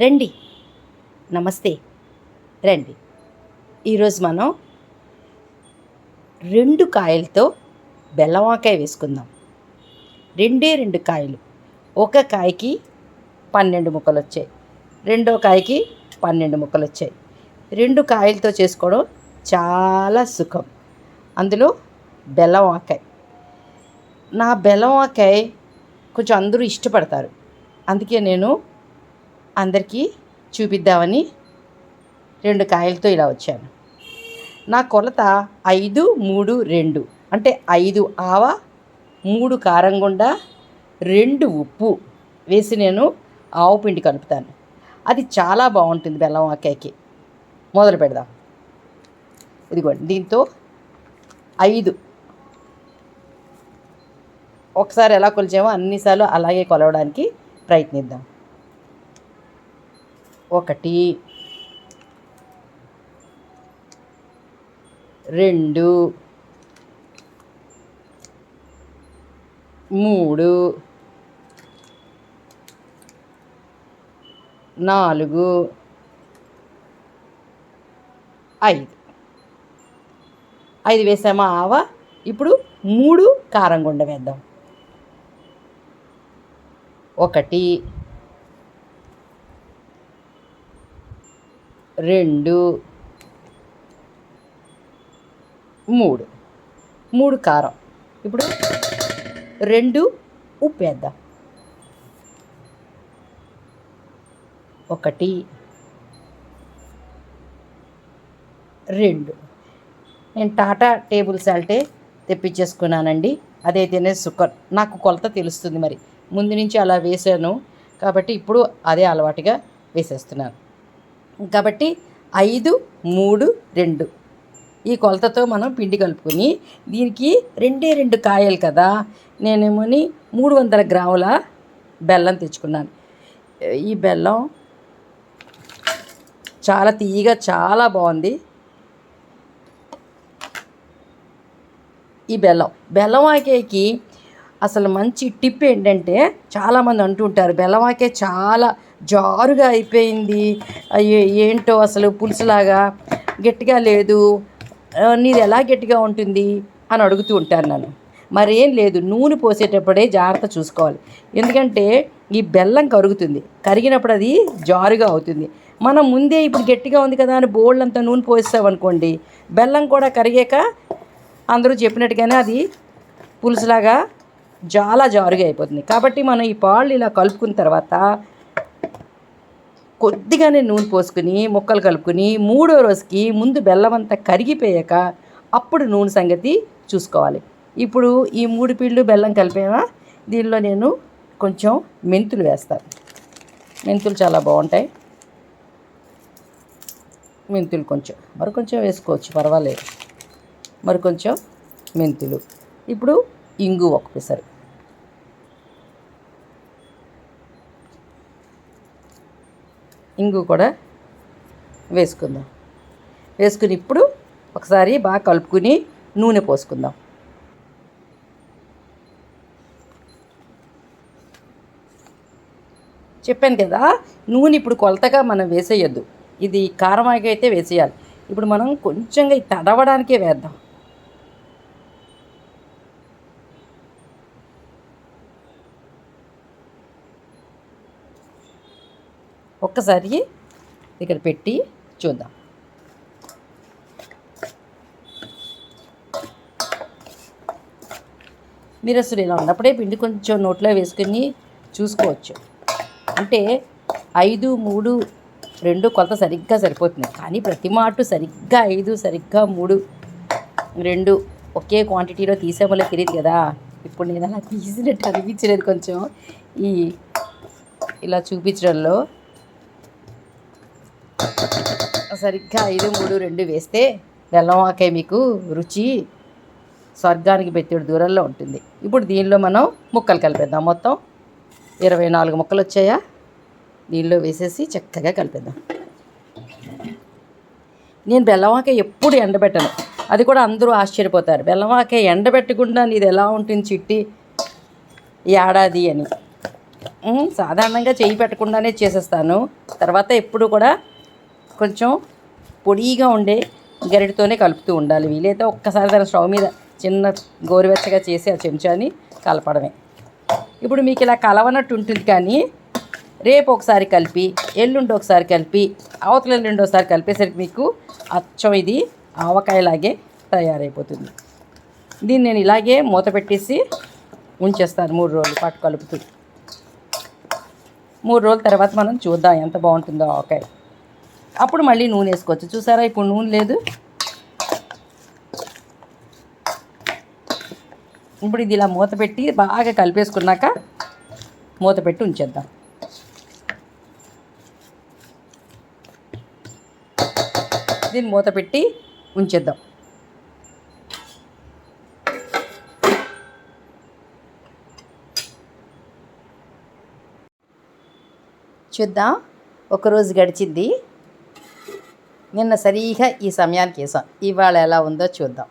రండి. నమస్తే. రండి. ఈరోజు మనం రెండు కాయలతో బెల్లవాకాయ వేసుకుందాం. రెండే రెండు కాయలు. ఒక కాయకి పన్నెండు ముక్కలు వచ్చాయి రెండో కాయకి పన్నెండు ముక్కలు వచ్చాయి రెండు కాయలతో చేసుకోవడం చాలా సుఖం. అందులో బెల్లవాకాయ. నా బెల్లవాకాయ కొంచెం అందరూ ఇష్టపడతారు. అందుకే నేను అందరికీ చూపిద్దామని రెండు కాయలతో ఇలా వచ్చాను. నా కొలత ఐదు మూడు రెండు. అంటే ఐదు ఆవ మూడు కారం గుండా రెండు ఉప్పు వేసి నేను ఆవు పిండి కలుపుతాను. అది చాలా బాగుంటుంది బెల్లం ఆకాయకి మొదలు పెడదాం. ఇదిగోండి దీంతో ఐదు. ఒకసారి ఎలా కొలిచామో అన్నిసార్లు అలాగే కొలవడానికి ప్రయత్నిద్దాం. ఒకటి రెండు మూడు నాలుగు ఐదు. ఐదు వేసామా? ఆవ? ఇప్పుడు మూడు కారం గుండ వేద్దాం. ఒకటి రెండు మూడు. మూడు కారం. ఇప్పుడు రెండు ఉప్పు వేద్దాం. ఒకటి రెండు. నేను టాటా టేబుల్ సాల్టే తెప్పించేసుకున్నానండి. అదైతేనే సుకర్ నాకు కొలత తెలుస్తుంది మరి. ముందు నుంచి అలా వేసాను కాబట్టి ఇప్పుడు అదే అలవాటుగా వేసేస్తున్నాను. కాబట్టి ఐదు మూడు రెండు. ఈ కొలతతో మనం పిండి కలుపుకొని దీనికి రెండే రెండు కాయలు కదా. నేనేమోని మూడు వందల గ్రాముల బెల్లం తెచ్చుకున్నాను. ఈ బెల్లం చాలా తీయగా చాలా బాగుంది. ఈ బెల్లం బెల్లం ఆకేకి అసలు మంచి టిప్ ఏంటంటే చాలామంది అంటుంటారు బెల్లం ఆకే చాలా జారుగా అయిపోయింది. అయ్యే- ఏంటో అసలు పులుసులాగా గట్టిగా లేదు. నీది ఎలా గట్టిగా ఉంటుంది అని అడుగుతూ ఉంటాను నన్ను మరేం లేదు నూనె పోసేటప్పుడే జాగ్రత్త చూసుకోవాలి. ఎందుకంటే ఈ బెల్లం కరుగుతుంది. కరిగినప్పుడు అది జారుగా అవుతుంది. మనం ముందే ఇప్పుడు గట్టిగా ఉంది కదా అని బోళ్ళంతా నూనె పోసామనుకోండి బెల్లం కూడా కరిగాక అందరూ చెప్పినట్టుగానే అది పులుసులాగా చాలా జారుగా అయిపోతుంది. కాబట్టి మనం ఈ పాళ్ళు ఇలా కలుపుకున్న తర్వాత కొద్దిగానే నూనె పోసుకుని ముక్కలు కలుపుకుని మూడో రోజుకి ముందు బెల్లం అంతా కరిగిపోయాక అప్పుడు నూనె సంగతి చూసుకోవాలి. ఇప్పుడు ఈ మూడు పీళ్ళు బెల్లం కలిపామా? దీనిలో నేను కొంచెం మెంతులు వేస్తాను. మెంతులు చాలా బాగుంటాయి. మెంతులు కొంచెం మరి కొంచెం వేసుకోవచ్చు పర్వాలేదు. మరి కొంచెం మెంతులు. ఇప్పుడు ఇంగు ఒక పిసరు ఇంగు కూడా వేసుకుందాం. వేసుకుని ఇప్పుడు ఒకసారి బాగా కలుపుకుని నూనె పోసుకుందాం. చెప్పాను కదా నూనె ఇప్పుడు కొలతగా మనం వేసేయద్దు. ఇది కారమాగా అయితే వేసేయాలి. ఇప్పుడు మనం కొంచెంగా తడవడానికే వేద్దాం. ఒక్కసారి ఇక్కడ పెట్టి చూద్దాం. మీరు అసలు ఇలా ఉన్నప్పుడే పిండి కొంచెం నోట్లో వేసుకుని చూసుకోవచ్చు. అంటే ఐదు మూడు రెండు కొలత సరిగ్గా సరిపోతుంది. కానీ ప్రతి మాటు సరిగ్గా ఐదు సరిగ్గా మూడు రెండు ఒకే క్వాంటిటీలో తీసామో తెలియదు కదా. ఇప్పుడు నేను అలా తీసినట్టు అనిపించలేదు కొంచెం ఈ ఇలా చూపించడంలో. సరిగ్గా ఐదు మూడు రెండు వేస్తే బెల్లం ఆకాయ మీకు రుచి స్వర్గానికి పెట్టేడు దూరంలో ఉంటుంది. ఇప్పుడు దీనిలో మనం ముక్కలు కలిపేద్దాం. మొత్తం ఇరవై నాలుగు ముక్కలు వచ్చాయా? దీనిలో వేసేసి చక్కగా కలిపేద్దాం. నేను బెల్లవాక ఎప్పుడు ఎండబెట్టను. అది కూడా అందరూ ఆశ్చర్యపోతారు. బెల్లవాక ఎండబెట్టకుండా నీది ఎలా ఉంటుంది చిట్టి? ఏడాది అని. సాధారణంగా చేయి పెట్టకుండానే చేసేస్తాను. తర్వాత ఎప్పుడు కూడా కొంచెం పొడిగా ఉండే గరిటతోనే కలుపుతూ ఉండాలి. వీలైతే ఒక్కసారి దాని స్టవ్ మీద చిన్న గోరువెచ్చగా చేసి ఆ చెంచాని కలపడమే. ఇప్పుడు మీకు ఇలా కలవనట్టు ఉంటుంది కానీ రేపు ఒకసారి కలిపి ఎల్లుండి ఒకసారి కలిపి అవతల ఎల్లుండి ఒకసారి కలిపేసరికి మీకు అచ్చం ఇది ఆవకాయలాగే తయారైపోతుంది. దీన్ని నేను ఇలాగే మూత పెట్టేసి ఉంచేస్తాను మూడు రోజులు పాటు కలుపుతూ. మూడు రోజుల తర్వాత మనం చూద్దాం ఎంత బాగుంటుందో ఆవకాయ. అప్పుడు మళ్ళీ నూనె వేసుకోవచ్చు. చూసారా? ఇప్పుడు నూనె లేదు. ఇప్పుడు ఇది ఇలా మూత పెట్టి బాగా కలిపేసుకున్నాక మూత పెట్టి ఉంచేద్దాం. దీన్ని మూత పెట్టి ఉంచేద్దాం. చూద్దాం. ఒకరోజు గడిచింది నిన్న సరిగా ఈ సమయానికి వేసాం ఇవాళ ఎలా ఉందో చూద్దాం.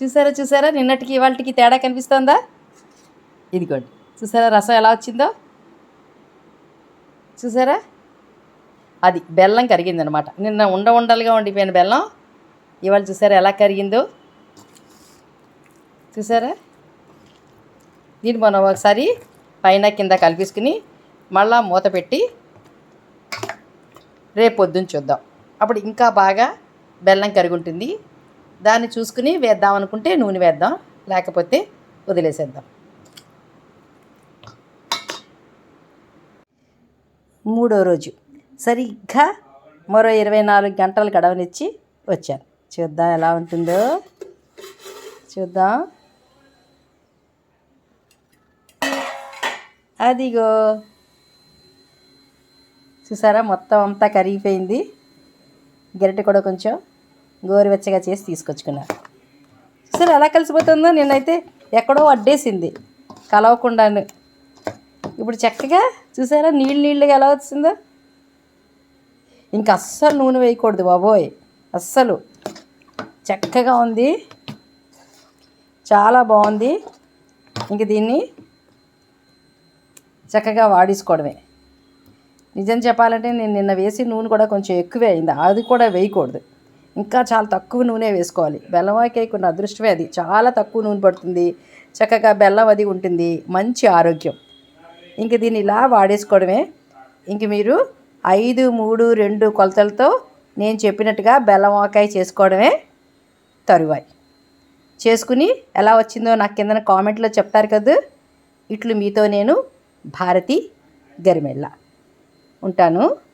చూసారా చూసారా? నిన్నటికి ఇవాళకి తేడా కనిపిస్తుందా? ఇదిగోండి. చూసారా రసం ఎలా వచ్చిందో? చూసారా? అది బెల్లం కరిగిందనమాట. నిన్న ఉండ ఉండలుగా ఉండిపోయిన బెల్లం. ఇవాళ చూసారా ఎలా కరిగిందో? చూసారా? దీన్ని మనం ఒకసారి పైన కింద కలిపేసుకుని మళ్ళా మూత పెట్టి రేపు పొద్దున్న చూద్దాం. అప్పుడు ఇంకా బాగా బెల్లం కరుగుంటుంది. దాన్ని చూసుకుని వేద్దాం అనుకుంటే నూనె వేద్దాం లేకపోతే వదిలేసేద్దాం. మూడో రోజు. సరిగ్గా మరో ఇరవై నాలుగు గంటలు గడవనిచ్చి వచ్చాను. చూద్దాం ఎలా ఉంటుందో. చూద్దాం. అదిగో. చూసారా? మొత్తం అంతా కరిగిపోయింది. గరిటె కూడా కొంచెం గోరువెచ్చగా చేసి తీసుకొచ్చుకున్నాను చూసారా ఎలా కలిసిపోతుందో? నేనైతే ఎక్కడో అడ్డేసింది. కలవకుండాను ఇప్పుడు చక్కగా చూసారా? నీళ్ళు నీళ్ళుగా ఎలా వచ్చిందో? ఇంక అస్సలు నూనె వేయకూడదు బాబోయ్. అస్సలు. చక్కగా ఉంది. చాలా బాగుంది. ఇంక దీన్ని చక్కగా వాడేసుకోవడమే. నిజం చెప్పాలంటే నేను నిన్న వేసి నూనె కూడా కొంచెం ఎక్కువే అయింది. అది కూడా వేయకూడదు. ఇంకా చాలా తక్కువ నూనె వేసుకోవాలి. బెల్లవాకే కొన్ని అదృష్టమే అది. చాలా తక్కువ నూనె పడుతుంది. చక్కగా బెల్లం అది ఉంటుంది. మంచి ఆరోగ్యం. ఇంక దీన్ని ఇలా వాడేసుకోవడమే. ఇంక మీరు ఐదు మూడు రెండు కొలతలతో నేను చెప్పినట్టుగా బెల్లం వాకాయ చేసుకోవడమే తరువాయి. చేసుకుని ఎలా వచ్చిందో నాకు కింద కామెంట్లో చెప్తారు కదా. ఇట్లు మీతో నేను భారతి గరిమెళ్ళ ఉంటాను.